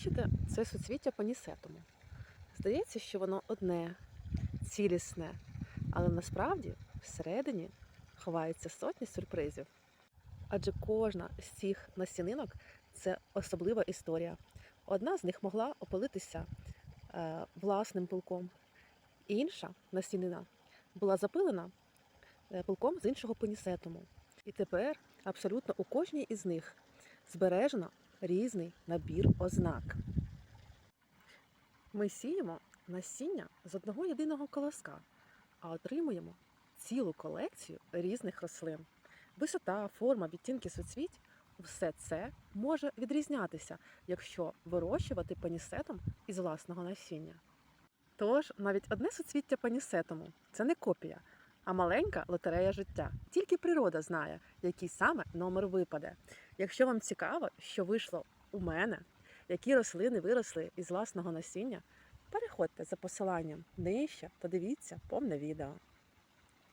бачите, це суцвіття панісетуму. Здається, що воно одне, цілісне, але насправді всередині ховаються сотні сюрпризів. Адже кожна з цих насінинок це особлива історія. Одна з них могла опилитися е, власним пилком, інша насінина була запилена е, пилком з іншого пенісетуму. І тепер абсолютно у кожній із них збережено різний набір ознак. Ми сіємо насіння з одного єдиного колоска, а отримуємо цілу колекцію різних рослин. Висота, форма, відтінки суцвіть все це може відрізнятися, якщо вирощувати панісетом із власного насіння. Тож навіть одне суцвіття панісетому це не копія, а маленька лотерея життя. Тільки природа знає, який саме номер випаде. Якщо вам цікаво, що вийшло у мене, які рослини виросли із власного насіння, переходьте за посиланням нижче та дивіться повне відео.